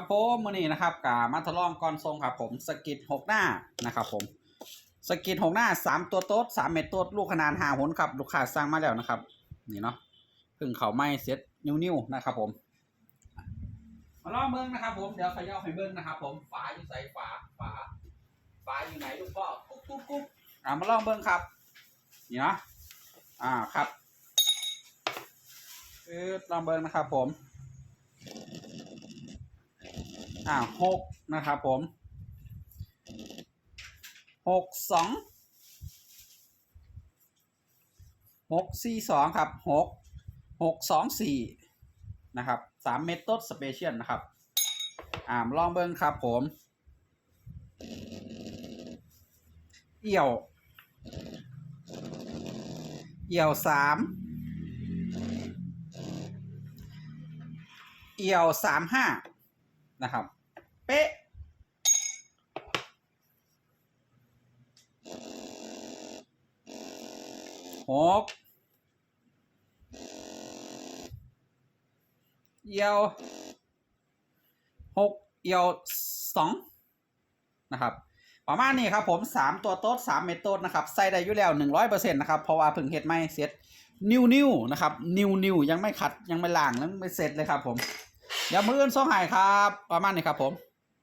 ครับผมมื่อนี้นะครับกามาทดลองก่อนทรงครับผมสกิดหกหน้านะครับผมสกิดหกหน้าสามตัวโต๊ดสามเม็ดโต๊ดลูกขนาดหาหนครับลูกค้าสั่งมาแล้วนะครับนี่เนาะพึ่งเขาไม่เซ็ตนิ้วๆนะครับผมมาลองเบิ้งนะครับผมเดี๋ยวขย่าให้เบิ้งนะครับผมฝาอยู่ใส่ฝาฝาฝาอยู่ไหนลูกพ่อกุ๊กกุ๊กกุ๊กอ่ามาลองเบิ้งครับนี่เนาะอ่าครับคือลองเบิ้งนะครับผม อ่าหกนะครับผมหกสองหกสี่สองครับหกหกสองสี่นะครับสามเมธอดสเปเชียลนะครับ อ่ามาลองเบิ้งครับผม เอี่ยว เอี่ยวสามเอี่ยวสามห้านะครับ เป๊ะ หกเอียวหกเอียวสองนะครับประมาณนี้ครับผมสามตัวโต๊ดสามเมตรโต๊ดนะครับใส่ได้อยู่แล้วหนึ่งร้อยเปอร์เซ็นต์นะครับเพราะว่าเพิ่งเฮ็ดไม่เสร็จนิวนิวนะครับนิวนิวยังไม่ขัดยังไม่ล้างยังไม่เสร็จเลยครับผมเดี๋ยวมืออื่นส่งหายครับ ประมาณนี้ครับผม